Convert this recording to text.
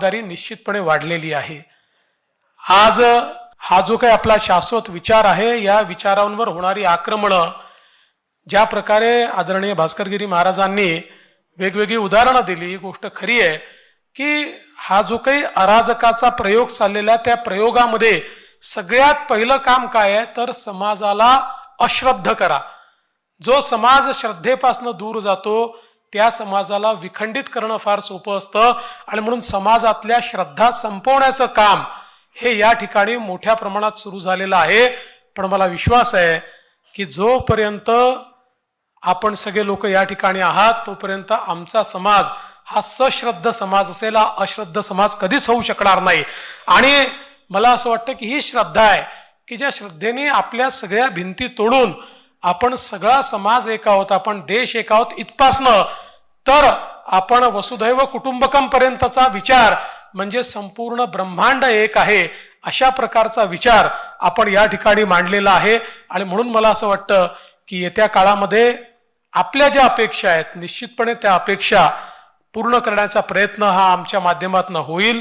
जबाबदारी निश्चितपणे वाढलेली आहे. आज हा जो काही आपला शाश्वत विचार आहे या विचारांवर होणारी आक्रमणं ज्या प्रकारे आदरणीय भास्करगिरी महाराजांनी वेगवेगळी उदाहरणं दिली ही गोष्ट खरी आहे की हा जो काही अराजकाचा प्रयोग चाललेला त्या प्रयोगामध्ये सगळ्यात पहिलं काम काय आहे तर समाजाला अश्रद्ध करा. जो समाज श्रद्धेपासून दूर जातो त्या समाजाला विखंडित करणं फार सोपं असतं. आणि म्हणून समाजातल्या श्रद्धा संपवण्याचं काम हे या ठिकाणी मोठ्या प्रमाणात सुरू झालेलं आहे. पण मला विश्वास आहे की जोपर्यंत आपण सगळे लोक या ठिकाणी आहात तोपर्यंत आमचा समाज हा सश्रद्ध समाज असेल हा अश्रद्ध समाज कधीच होऊ शकणार नाही. आणि मला असं वाटतं की ही श्रद्धा आहे की ज्या श्रद्धेने आपल्या सगळ्या भिंती तोडून आपण सगळा समाज एक आहोत आपण देश एक आहोत इथपासनं तर आपण वसुधैव कुटुंबकम पर्यंतचा विचार म्हणजे संपूर्ण ब्रह्मांड एक आहे अशा प्रकारचा विचार आपण या ठिकाणी मांडलेला आहे. आणि म्हणून मला असं वाटतं की येत्या काळामध्ये आपल्या ज्या अपेक्षा आहेत निश्चितपणे त्या अपेक्षा पूर्ण करण्याचा प्रयत्न हा आमच्या माध्यमातून होईल.